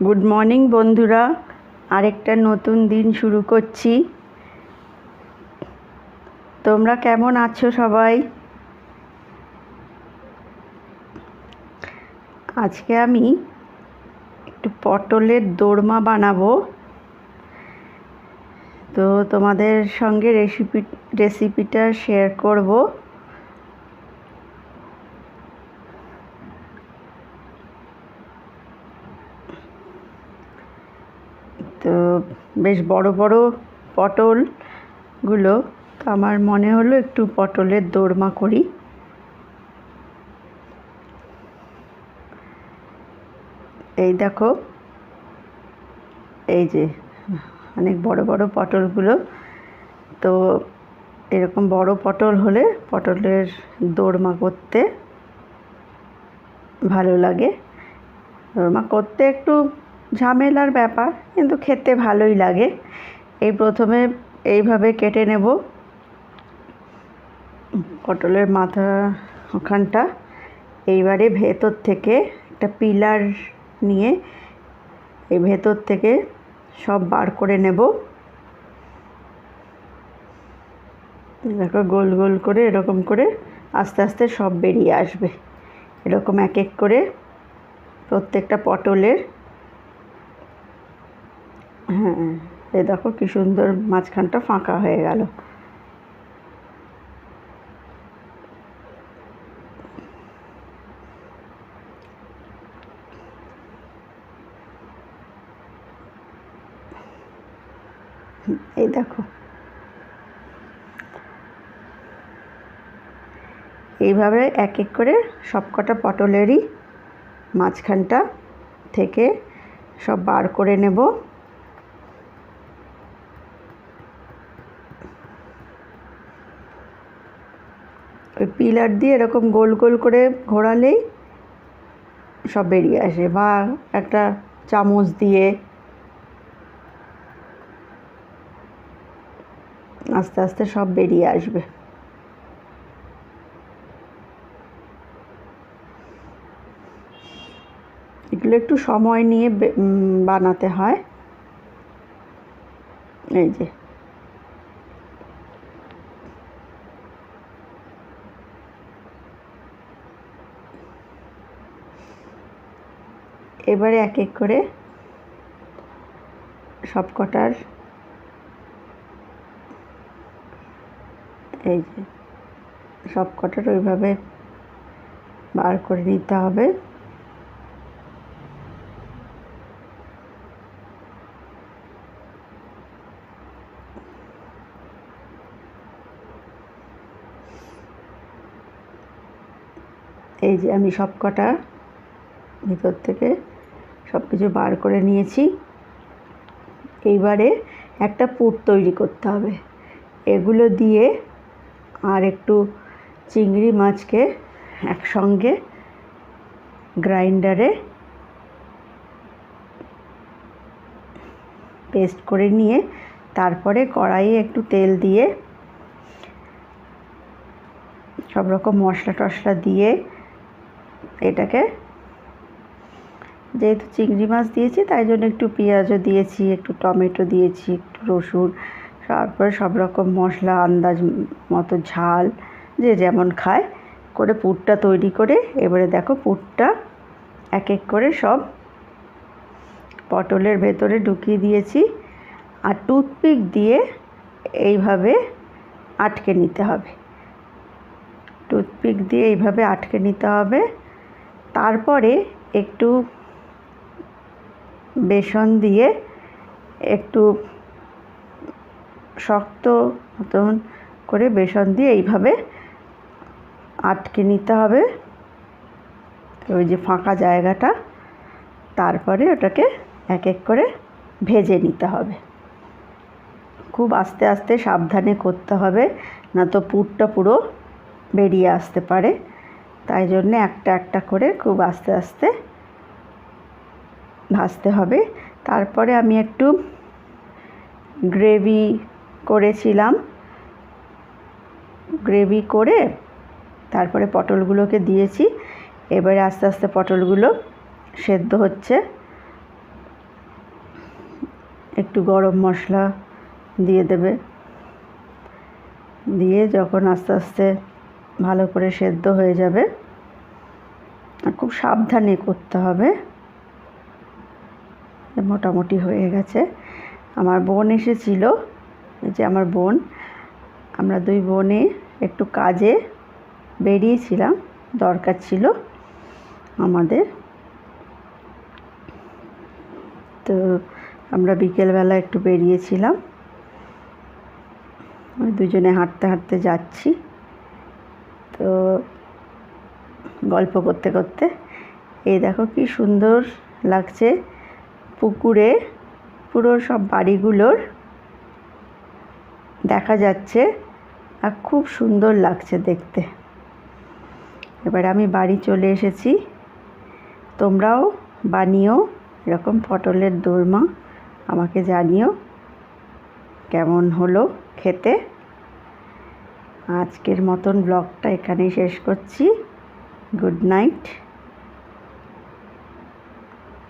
Good morning বন্ধুরা। আরেকটা নতুন দিন শুরু করছি। তোমরা কেমন আছো সবাই? আজকে আমি একটু পটলের দোরমা বানাবো। তো তোমাদের সঙ্গে রেসিপি রেসিপিটা শেয়ার করব। তো বেশ বড় বড় পটলগুলো তো আমার মনে হলো একটু পটলের দোরমা করি। এই দেখো, এই যে অনেক বড় বড় পটলগুলো। তো এরকম বড় পটল হলে পটলের দোরমা করতে ভালো লাগে। দোরমা করতে একটু ঝামেলার ব্যাপার, কিন্তু খেতে ভালোই লাগে। এই প্রথমে এইভাবে কেটে নেব। পটলের মাথা ওখানটা। এইবারে ভেতর থেকে একটা পিলার নিয়ে এই ভেতর থেকে সব বার করে নেব। দেখো, গোল গোল করে এরকম করে আস্তে আস্তে সব বেরিয়ে আসবে। এরকম এক এক করে প্রত্যেকটা পটলের হ্যাঁ এ দেখো কি সুন্দর মাঝখানটা ফাঁকা হয়ে গেল। এই দেখো। এইভাবে এক এক করে সবকটা পটলেরই মাঝখানটা থেকে সব বার করে নেব। ওই পিলার দিয়ে এরকম গোল গোল করে ঘোরালেই সব বেরিয়ে আসে বা একটা চামচ দিয়ে। আস্তে আস্তে সব বেরিয়ে আসবে। এগুলো একটু সময় নিয়ে বানাতে হয়। এই যে। এবারে এক এক করে সব কটার এই যে সব কটার ওইভাবে বার করে নিতে হবে। এই যে আমি সব কটা ভিতর থেকে সব কিছু বার করে নিয়েছি। এইবারে একটা পুর তৈরি করতে হবে। এগুলো দিয়ে আর একটু চিংড়ি মাছকে একসঙ্গে গ্রাইন্ডারে পেস্ট করে নিয়ে তারপরে কড়াইয়ে একটু তেল দিয়ে সব রকম মশলা টশলা দিয়ে এটাকে যেহেতু চিংড়ি মাছ দিয়েছি, তাই জন্য একটু পেঁয়াজও দিয়েছি, একটু টমেটো দিয়েছি, একটু রসুন, তারপরে সব রকম মশলা, আন্দাজ মতো ঝাল, যে যেমন খায়, করে পুরটা তৈরি করে, এবারে দেখো পুরটা এক এক করে সব পটলের ভেতরে ঢুকিয়ে দিয়েছি, আর টুথপিক দিয়ে এইভাবে আটকে নিতে হবে। টুথপিক দিয়ে এইভাবে আটকে নিতে হবে। তারপরে একটু বেসন দিয়ে একটু শক্ত মতন করে বেসন দিয়ে এইভাবে আটকে নিতে হবে। ওই যে ফাঁকা জায়গাটা, তারপরে ওটাকে এক এক করে ভেজে নিতে হবে। খুব আস্তে আস্তে সাবধানে করতে হবে, না তো পুরটা পুরো বেরিয়ে আসতে পারে। তাই জন্যে একটা একটা করে খুব আস্তে আস্তে ভাজতে হবে। তারপরে আমি একটু গ্রেভি করেছিলাম। গ্রেভি করে তারপরে পটলগুলোকে দিয়েছি। এবারে আস্তে আস্তে পটলগুলো সেদ্ধ হচ্ছে। একটু গরম মশলা দিয়ে দেবে। দিয়ে যখন আস্তে আস্তে ভালো করে সেদ্ধ হয়ে যাবে খুব সাবধানে করতে হবে। মোটামুটি হয়ে গেছে। আমার বোন এসেছিল যে আমার বোন। আমরা দুই বোনে একটু কাজে বেরিয়েছিলাম, দরকার ছিল আমাদের। তো আমরা বিকেলবেলা একটু বেরিয়েছিলাম। ওই দুজনে হাঁটতে হাঁটতে যাচ্ছি। তো গল্প করতে করতে, এই দেখো কি সুন্দর লাগছে। পুকুরে পুরো সব বাড়িগুলোর দেখা যাচ্ছে আর খুব সুন্দর লাগছে দেখতে। এবার আমি বাড়ি চলে এসেছি। তোমরাও বানিও, এরকম পটলের দোরমা আমাকে জানিও কেমন হলো খেতে। আজকের মতন ব্লগটা এখানেই শেষ করছি। Good night.